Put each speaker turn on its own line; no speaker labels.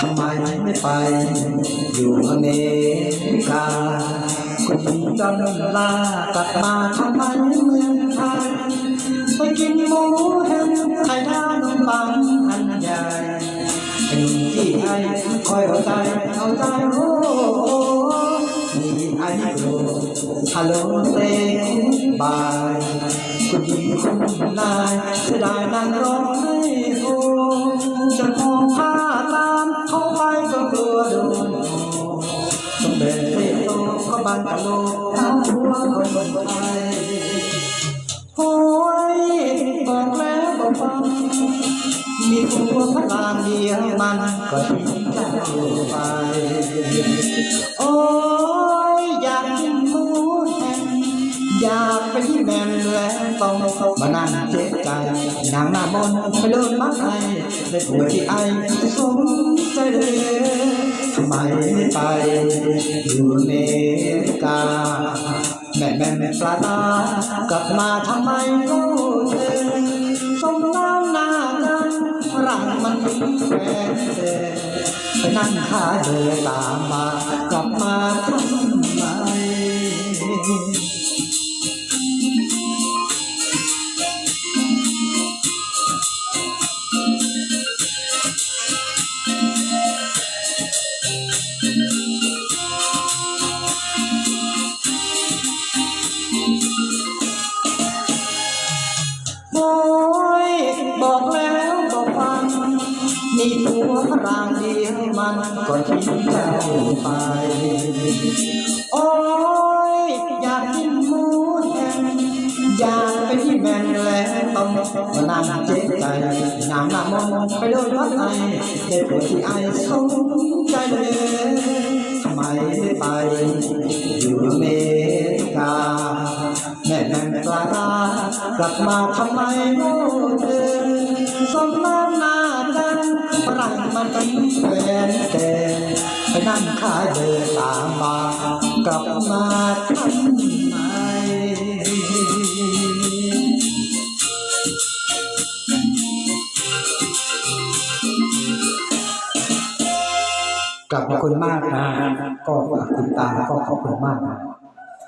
ทำไมไม่ไป อยู่อเมริกาคนดีจนลากลับมาทำไมเมืองไทยไปกินหมูแฮมไข่ดาวนมปังอันใหญ่ไอ้หนุ่ที่ไทยคอยเอาใจเอาใจโอ้โอ้มีไอ้โกรฮัลโหลเซ็งบายคุณหญิงคุณนายเสียดายนางร้องให้โอ้จะ ปันกะโลทำหัวคนไทยโอ้ยบอกแล้วบอกฟังมีผัวพระรามเดียวมันก็ทิ้งเจ้าไป โอ้ยอยากกินหมูแฮมอยากไปที่แมมแล้วต้องมานั่งเจ็บใจนางหน้ามนไปโดนมัดไอได้ปวที่ไอสมใจเลยทำไมไม่ไปอยู่อเมริกาแสาตากลับมาทำไมกูเธอสมน้ำหน้ากันรั่งมันเป็นแฟนแต่ไปนั่งขาเธอตามมากลับ โอ้ยบอกแล้วบอกฟังมีผัวพระรามเดียวมันก็ทิ้งเจ้าไป โอ้ยอยากกินหมูแฮมอยากไปที่แมนแล้วต้องมานั่งเจ็บใจนางนามองไปโดนวัดไอได้ปวดที่ไอสงใจเลยทำไมไม่ไปอยู่อเมริกาแม่แม่ปลา กลับมาทำไมโง่เธอสมน้ำหน้ากันรังมันเป็นแฟนแต่ไปนั่งขายเดินตามมากลับมาทำไมกลับขอบคุณมากนะ ก็ฝากติดตามก็ขอบคุณมากนะ